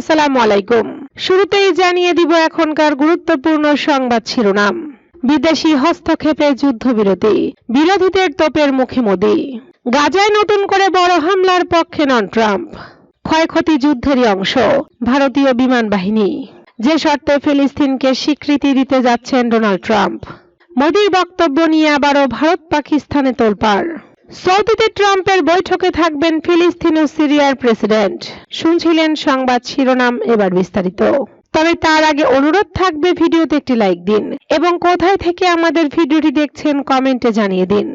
আসসালামু আলাইকুম। শুরুতেই জানিয়ে দিব এখনকার গুরুত্বপূর্ণ সংবাদ শিরোনাম। বিদেশি হস্তক্ষেপে যুদ্ধবিরতি, বিরোধীদের তোপের মুখে মোদি। গাজায় নতুন করে বড় হামলার পক্ষে নন ট্রাম্প। ক্ষয়ক্ষতি যুদ্ধেরই অংশ, ভারতীয় বিমান বাহিনী। যে শর্তে ফিলিস্তিনকে স্বীকৃতি দিতে যাচ্ছেন ডোনাল্ড ট্রাম্প। মোদির বক্তব্য নিয়ে আবারও ভারত পাকিস্তানে তোলপাড়। সৌদিতে ট্রাম্পের বৈঠকে থাকবেন ফিলিস্তিন ও সিরিয়ার প্রেসিডেন্ট। শুনছিলেন সংবাদ শিরোনাম এবার বিস্তারিত। তবে তার আগে অনুরোধ থাকবে ভিডিওতে একটি লাইক দিন এবং কোথায় থেকে আমাদের ভিডিওটি দেখছেন কমেন্টে জানিয়ে দিন।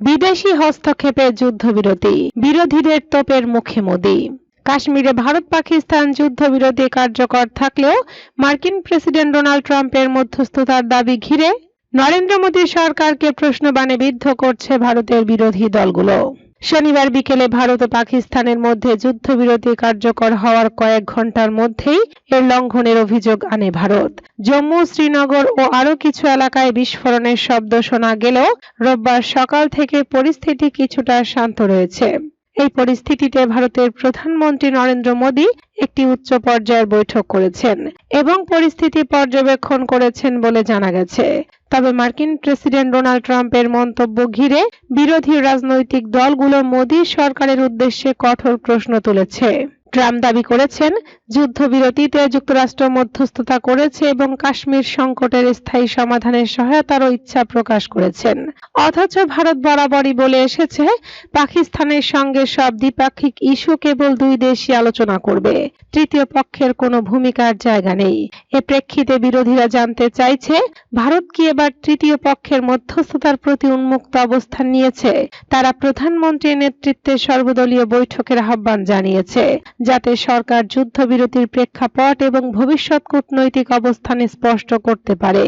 বিদেশি হস্তক্ষেপে যুদ্ধবিরতি, বিরোধীদের তোপের মুখে মোদি। কাশ্মীরে ভারত পাকিস্তান যুদ্ধবিরতি কার্যকর থাকলেও মার্কিন প্রেসিডেন্ট ডোনাল্ড ট্রাম্পের মধ্যস্থতার দাবি ঘিরে নরেন্দ্র মোদী সরকারকে প্রশ্নবাণে বিদ্ধ করছে ভারতের বিরোধী দলগুলো। শনিবার বিকেলে ভারত ও পাকিস্তানের মধ্যে যুদ্ধবিরতি কার্যকর হওয়ার কয়েক ঘণ্টার মধ্যেই এর লঙ্ঘনের অভিযোগ আনে ভারত। জম্মু, শ্রীনগর ও আরও কিছু এলাকায় বিস্ফোরণের শব্দ শোনা গেলেও রোববার সকাল থেকে পরিস্থিতি কিছুটা শান্ত রয়েছে। এই পরিস্থিতিতে ভারতের প্রধানমন্ত্রী নরেন্দ্র মোদী একটি উচ্চ পর্যায়ের বৈঠক করেছেন এবং পরিস্থিতি পর্যবেক্ষণ করেছেন বলে জানা গেছে। তবে মার্কিন প্রেসিডেন্ট ডোনাল্ড ট্রাম্পের মন্তব্য ঘিরে বিরোধী রাজনৈতিক দলগুলো মোদী সরকারের উদ্দেশ্যে কঠোর প্রশ্ন তুলেছে। ট্রাম্প দাবি করেছেন যুদ্ধবিরতিতে যুক্তরাষ্ট্র মধ্যস্থতা করেছে এবং কাশ্মীর সংকটের স্থায়ী সমাধানের সহায়তারও ইচ্ছা প্রকাশ করেছেন। অথচ ভারত বরাবরই বলে এসেছে, পাকিস্তানের সঙ্গে সব দ্বিপাক্ষিক ইস্যু কেবল দুই দেশই আলোচনা করবে। তৃতীয় পক্ষের কোনো ভূমিকার জায়গা নেই। এ প্রেক্ষিতে বিরোধীরা জানতে চাইছে ভারত কি এবার তৃতীয় পক্ষের মধ্যস্থতার প্রতি উন্মুক্ত অবস্থান নিয়েছে? তারা প্রধানমন্ত্রীর নেতৃত্বে সর্বদলীয় বৈঠকের আহ্বান জানিয়েছে, যাতে সরকার যুদ্ধবিরতির প্রেক্ষাপট এবং ভবিষ্যৎ কূটনৈতিক অবস্থান স্পষ্ট করতে পারে।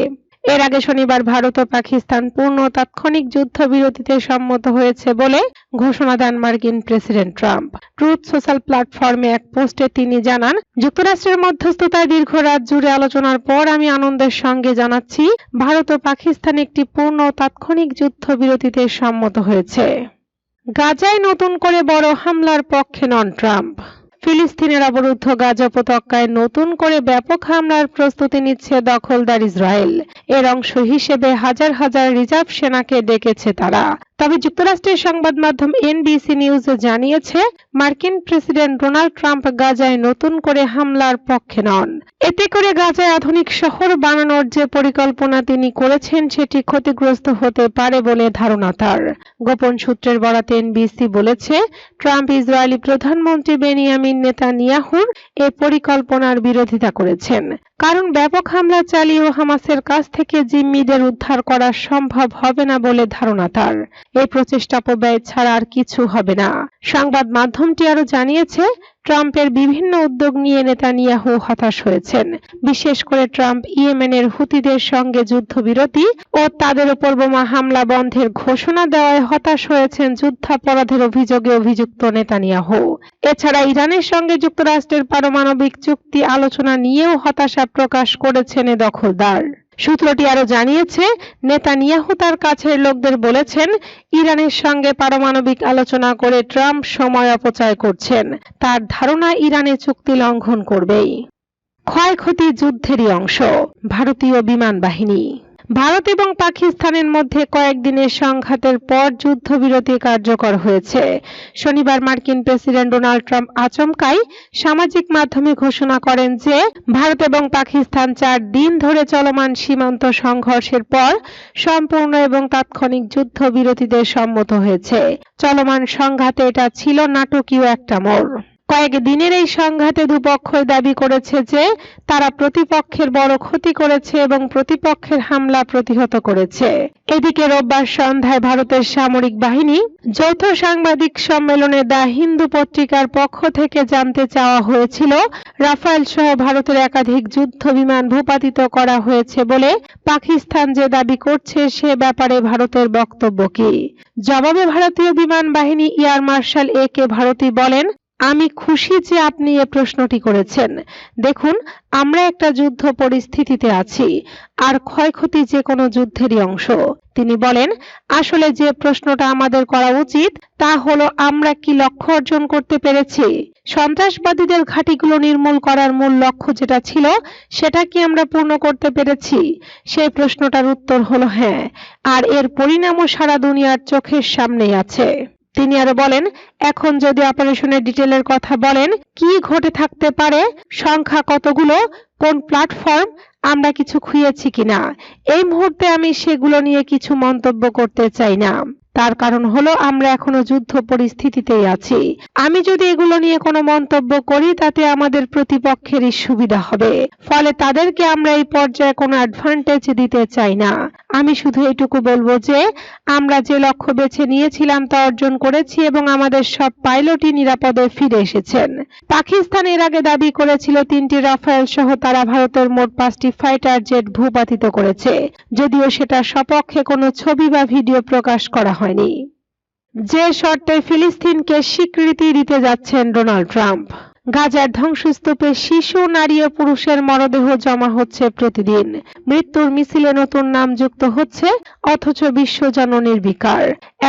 এর আগে শনিবার ভারত ও পাকিস্তান পূর্ণ তাৎক্ষণিক যুদ্ধবিরতিতে সম্মত হয়েছে বলে ঘোষণা দেন মার্কিন প্রেসিডেন্ট ট্রাম্প। ট্রুথ সোশ্যাল প্ল্যাটফর্মে এক পোস্টে তিনি জানান, যুক্তরাষ্ট্রের মধ্যস্থতায় দীর্ঘ রাত জুড়ে আলোচনার পর আমি আনন্দের সঙ্গে জানাচ্ছি, ভারত ও পাকিস্তান একটি পূর্ণ তাৎক্ষণিক যুদ্ধবিরতিতে সম্মত হয়েছে। গাজায় নতুন করে বড় হামলার পক্ষে নন ট্রাম্প। ফিলিস্তিনের অবরুদ্ধ গাজা উপত্যকায় নতুন করে ব্যাপক হামলার প্রস্তুতি নিচ্ছে দখলদার ইসরায়েল। এর অংশ হিসেবে হাজার হাজার রিজার্ভ সেনাকে ডেকেছে তারা। তবে যুক্তরাষ্ট্রের সংবাদ মাধ্যম এনবিসি নিউজ জানিয়েছে, মার্কিন প্রেসিডেন্ট ডোনাল্ড ট্রাম্প গাজায় নতুন করে হামলার পক্ষে নন। এতে করে গাজায় আধুনিক শহর বানানোর যে পরিকল্পনা তিনি করেছেন, সেটি ক্ষতিগ্রস্ত হতে পারে বলে ধারণা তার। গোপন সূত্রের বরাতে এনবিসি বলেছে, ট্রাম্প ইসরায়েলি প্রধানমন্ত্রী বেনিয়ামিন নেতানিয়াহুর এ পরিকল্পনার বিরোধিতা করেছেন। কারণ ব্যাপক হামলা চালিয়েও হামাসের কাছ থেকে জিম্মিদের উদ্ধার করা সম্ভব হবে না বলে ধারণা তার। এই প্রচেষ্টা অপব্যয় ছাড়া আর কিছু হবে না। সংবাদ মাধ্যমটি আরও জানিয়েছে, ট্রাম্পের বিভিন্ন উদ্যোগ নিয়ে নেতানিয়াহু হতাশ হয়েছেন। বিশেষ করে ট্রাম্প ইয়েমেনের হুতিদের সঙ্গে যুদ্ধবিরতি ও তাদের উপর বোমা হামলা বন্ধের ঘোষণা দেওয়ায় হতাশ হয়েছেন যুদ্ধাপরাধের অভিযোগে অভিযুক্ত নেতানিয়াহু। এছাড়া ইরানের সঙ্গে যুক্তরাষ্ট্রের পারমাণবিক চুক্তি আলোচনা নিয়েও হতাশা প্রকাশ করেছেন দখলদার। সূত্রটি আরও জানিয়েছে, নেতানিয়াহু তার কাছের লোকদের বলেছেন, ইরানের সঙ্গে পারমাণবিক আলোচনা করে ট্রাম্প সময় অপচয় করছেন। তার ধারণা ইরানে চুক্তি লঙ্ঘন করবেই। ক্ষয়ক্ষতি যুদ্ধেরই অংশ। ভারতীয় বিমান বাহিনী। ভারত এবং পাকিস্তানের মধ্যে কয়েকদিনের সংঘাতের পর যুদ্ধবিরতি কার্যকর হয়েছে। শনিবার মার্কিন প্রেসিডেন্ট ডোনাল্ড ট্রাম্প আচমকাই সামাজিক মাধ্যমে ঘোষণা করেন যে, ভারত এবং পাকিস্তান চার দিন ধরে চলমান সীমান্ত সংঘর্ষের পর সম্পূর্ণ এবং তাৎক্ষণিক যুদ্ধবিরতিতে সম্মত হয়েছে। চলমান সংঘাতে এটা ছিল নাটকীয় একটা মোড়। কয়েক দিনের এই সংঘাতে দুপক্ষই দাবি করেছে যে তারা প্রতিপক্ষের বড় ক্ষতি করেছে এবং প্রতিপক্ষের হামলা প্রতিহত করেছে। এদিকে রোববার সন্ধ্যায় ভারতের সামরিক বাহিনী যৌথ সাংবাদিক সম্মেলনে দা হিন্দু পত্রিকার পক্ষ থেকে জানতে চাওয়া হয়েছিল, রাফায়েল সহ ভারতের একাধিক যুদ্ধ বিমান ভূপাতিত করা হয়েছে বলে পাকিস্তান যে দাবি করছে সে ব্যাপারে ভারতের বক্তব্য কি? জবাবে ভারতীয় বিমান বাহিনী air marshal A K Bharti বলেন আমি খুশি যে আপনি এ প্রশ্নটি করেছেন। দেখুন, আমরা একটা যুদ্ধ পরিস্থিতিতে আছি, আর ক্ষয়ক্ষতি যে কোনো যুদ্ধেরই অংশ। তিনি বলেন, আসলে যে প্রশ্নটা আমাদের করা উচিত, তা হলো আমরা কি লক্ষ্য অর্জন করতে পেরেছি? সন্ত্রাসবাদীদের ঘাঁটিগুলো নির্মূল করার মূল লক্ষ্য যেটা ছিল, সেটা কি আমরা পূর্ণ করতে পেরেছি? সেই প্রশ্নটার উত্তর হলো হ্যাঁ আর এর পরিণামও সারা দুনিয়ার চোখের সামনেই আছে। তিনি আরও বলেন, এখন যদি অপারেশনের ডিটেলের কথা বলেন, কি ঘটে থাকতে পারে, সংখ্যা কতগুলো, কোন প্ল্যাটফর্ম, আমরা কিছু খুঁয়েছি কিনা? এই মুহূর্তে আমি সেগুলো নিয়ে কিছু মন্তব্য করতে চাই না। তার কারণ হলো আমরা এখনও যুদ্ধ পরিস্থিতিতেই আছি। আমি যদি এগুলো নিয়ে কোনো মন্তব্য করি, তাতে আমাদের প্রতিপক্ষেরই সুবিধা হবে। ফলে তাদেরকে আমরা এই পর্যায়ে কোনো অ্যাডভান্টেজ দিতে চাই না। আমি শুধু এটুকু বলব যে, আমরা যে লক্ষ্য বেছে নিয়েছিলাম তা অর্জন করেছি এবং আমাদের সব পাইলটই নিরাপদে ফিরে এসেছেন। পাকিস্তান এর আগে দাবি করেছিল তিনটি রাফায়েল সহ তারা ভারতের মোট পাঁচটি ফাইটার জেট ভূপাতিত করেছে। যদিও সেটা সপক্ষে কোনো ছবি বা ভিডিও প্রকাশ করা হয়নি। যে শর্তে ফিলিস্তিনকে স্বীকৃতি দিতে যাচ্ছেন ডোনাল্ড ট্রাম্প। গাজার ধ্বংসস্তূপে শিশু, নারী ও পুরুষের মরদেহ জমা হচ্ছে প্রতিদিন। মৃত্যুর মিছিলে নতুন নাম যুক্ত হচ্ছে, অথচ বিশ্ব যেন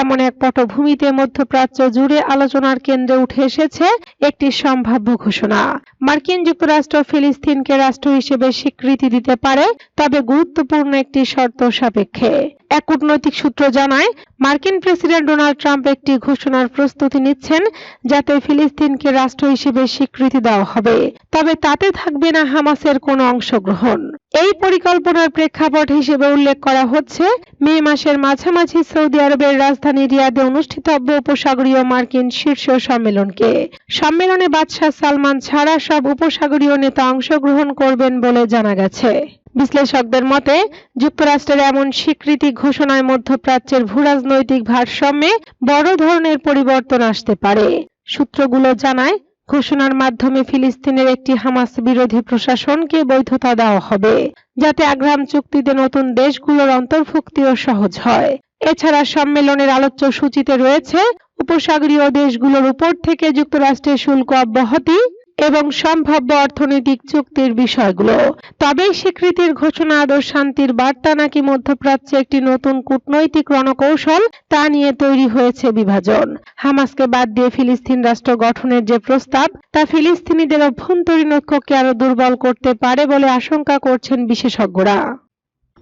এমন এক পটভূমিতে মধ্যপ্রাচ্য জুড়ে আলোচনার কেন্দ্রে উঠে এসেছে একটি সম্ভাব্য ঘোষণা। মার্কিন যুক্তরাষ্ট্র ফিলিস্তিনকে রাষ্ট্র হিসেবে স্বীকৃতি দিতে পারে, তবে গুরুত্বপূর্ণ একটি শর্ত সাপেক্ষে। এক কূটনৈতিক সূত্র জানায়, মার্কিন প্রেসিডেন্ট ডোনাল্ড ট্রাম্প একটি ঘোষণার প্রস্তুতি নিচ্ছেন, যাতে ফিলিস্তিনকে রাষ্ট্র হিসেবে স্বীকৃতি দেওয়া হবে। তবে তাতে থাকবে না হামাসের কোনো অংশগ্রহণ। এই পরিকল্পনার প্রেক্ষাপট হিসেবে উল্লেখ করা হচ্ছে, মে মাসের মাঝামাঝি সৌদি আরবের রাজধানী রিয়াদে অনুষ্ঠিতব্য উপসাগরীয় মার্কিন শীর্ষ সম্মেলনকে। সম্মেলনে বাদশাহ সালমান ছাড়া সব উপসাগরীয় নেতা অংশগ্রহণ করবেন বলে জানা গেছে। বিশ্লেষকদের মতে, যুক্তরাষ্ট্রের এমন স্বীকৃতি ঘোষণায় মধ্যপ্রাচ্যের ভূরাজনৈতিক ভারসাম্যে বড় ধরনের পরিবর্তন আসতে পারে। সূত্রগুলো জানায় ঘোষণার মাধ্যমে ফিলিস্তিনের একটি হামাস বিরোধী প্রশাসনকে বৈধতা দেওয়া হবে, যাতে আগ্রাম চুক্তিতে নতুন দেশগুলোর অন্তর্ভুক্তিও সহজ হয়। এছাড়া সম্মেলনের আলোচ্য সূচিতে রয়েছে, উপসাগরীয় দেশগুলোর উপর থেকে যুক্তরাষ্ট্রের শুল্ক অব্যাহতি এবং সম্ভাব্য অর্থনৈতিক চুক্তির বিষয়গুলো। তবে স্বীকৃতির ঘোষণা আদৌ শান্তির বার্তা নাকি মধ্যপ্রাচ্যে একটি নতুন কূটনৈতিক রণকৌশল, তা নিয়ে তৈরি হয়েছে বিভাজন। হামাসকে বাদ দিয়ে ফিলিস্তিন রাষ্ট্র গঠনের যে প্রস্তাব, তা ফিলিস্তিনিদের অভ্যন্তরীণ ঐক্যকে আরও দুর্বল করতে পারে বলে আশঙ্কা করছেন বিশেষজ্ঞরা।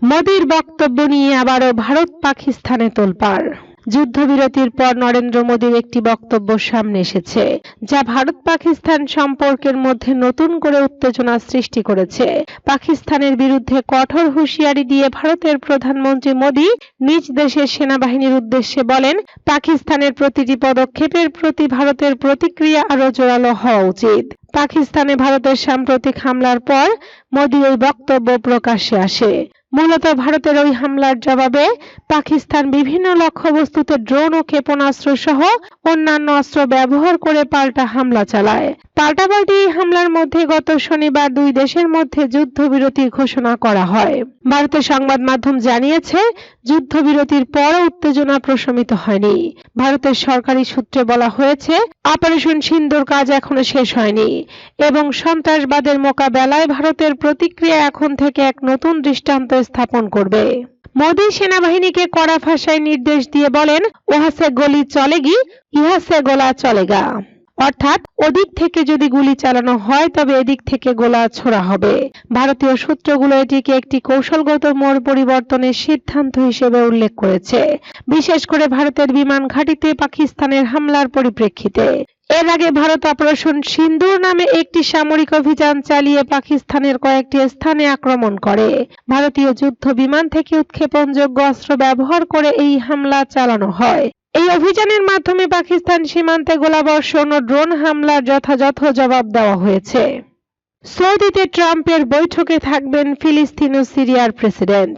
মোদির বক্তব্য নিয়ে আবারও ভারত পাকিস্তানে তোলপাড়। যুদ্ধবিরতির পর নরেন্দ্র মোদীর একটি বক্তব্য সামনে এসেছে, যা ভারত পাকিস্তান সম্পর্কের মধ্যে নতুন করে উত্তেজনা সৃষ্টি করেছে। পাকিস্তানের বিরুদ্ধে কঠোর হুঁশিয়ারি দিয়ে ভারতের প্রধানমন্ত্রী মোদী নিজ দেশের সেনাবাহিনীর উদ্দেশ্যে বলেন, পাকিস্তানের প্রতিটি পদক্ষেপের প্রতি ভারতের প্রতিক্রিয়া আরও জোরালো হওয়া উচিত। পাকিস্তানে ভারতের সাম্প্রতিক হামলার পর মোদী এই বক্তব্য প্রকাশ্যে আসে। মূলত ভারতের ওই হামলার জবাবে পাকিস্তান বিভিন্ন লক্ষ্যবস্তুতে ড্রোন ও ক্ষেপণাস্ত্র সহ অন্যান্য অস্ত্র ব্যবহার করে পাল্টা হামলা চালায়। পাল্টাপাল্টি এই হামলার মধ্যে গত শনিবার দুই দেশের মধ্যে যুদ্ধবিরতির ঘোষণা করা হয়। ভারতের সংবাদ মাধ্যম জানিয়েছে, যুদ্ধবিরতির পর উত্তেজনা প্রশমিত হয়নি। ভারতের সরকারি সূত্রে বলা হয়েছে, অপারেশন সিন্দুর কাজ এখনও শেষ হয়নি এবং সন্ত্রাসবাদের মোকাবেলায় ভারতের প্রতিক্রিয়া এখন থেকে এক নতুন দৃষ্টান্ত স্থাপন করবে। মোদী সেনাবাহিনীকে কড়া ভাষায় নির্দেশ দিয়ে বলেন ওহাসে গলি চলেগি ইহাসে গোলা চলেগা অর্থাৎ ওদিক থেকে যদি গুলি চালানো হয়, তবে এদিক থেকে গোলা ছোড়া হবে। ভারতীয় সূত্রগুলো এটিকে একটি কৌশলগত মোড় পরিবর্তনের সিদ্ধান্ত হিসেবে উল্লেখ করেছে। বিশেষ করে ভারতের বিমান ঘাঁটিতে পাকিস্তানের হামলার পরিপ্রেক্ষিতে। এর আগে ভারত অপারেশন সিন্দুর নামে একটি সামরিক অভিযান চালিয়ে পাকিস্তানের কয়েকটি স্থানে আক্রমণ করে। ভারতীয় যুদ্ধ বিমান থেকে উৎক্ষেপণযোগ্য অস্ত্র ব্যবহার করে এই হামলা চালানো হয়। এই অভিযানের মাধ্যমে পাকিস্তান সীমান্তে গোলাবর্ষণ ও ড্রোন হামলার যথাযথ জবাব দেওয়া হয়েছে। সৌদিতে ট্রাম্পের বৈঠকে থাকবেন ফিলিস্তিন ও সিরিয়ার প্রেসিডেন্ট।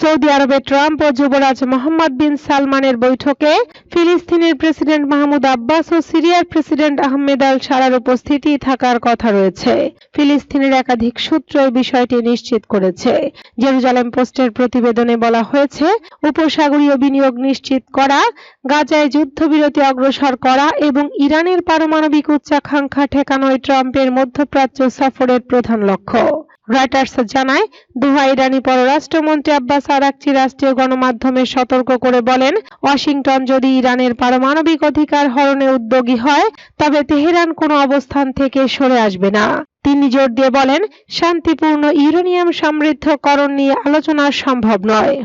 সৌদি আরবে ট্রাম্প ও যুবরাজ মোহাম্মদ বিন সালমানের বৈঠকে ফিলিস্তিনের প্রেসিডেন্ট মাহমুদ আব্বাস ও সিরিয়ার প্রেসিডেন্ট আহমেদ আল সারার উপস্থিতি থাকার কথা রয়েছে। ফিলিস্তিনের একাধিক সূত্র এই বিষয়টি নিশ্চিত করেছে। জেরুজালেম পোস্টের প্রতিবেদনে বলা হয়েছে, উপসাগরীয় বিনিয়োগ নিশ্চিত করা, গাজায় যুদ্ধবিরতি অগ্রসর করা এবং ইরানের পারমাণবিক উচ্চাকাঙ্ক্ষা ঠেকানোয় ট্রাম্পের মধ্যপ্রাচ্য সফরের প্রধান লক্ষ্য। রয়টার্স জানায়, দোহা ইরানি পররাষ্ট্রমন্ত্রী আব্বাস আরাকচি রাষ্ট্রীয় গণমাধ্যমে সতর্ক করে বলেন, ওয়াশিংটন যদি ইরানের পারমাণবিক অধিকার হরণে উদ্যোগী হয়, তবে তেহরান কোনো অবস্থান থেকে সরে আসবে না। তিনি জোর দিয়ে বলেন, শান্তিপূর্ণ ইউরেনিয়াম সমৃদ্ধকরণ নিয়ে আলোচনা সম্ভব নয়।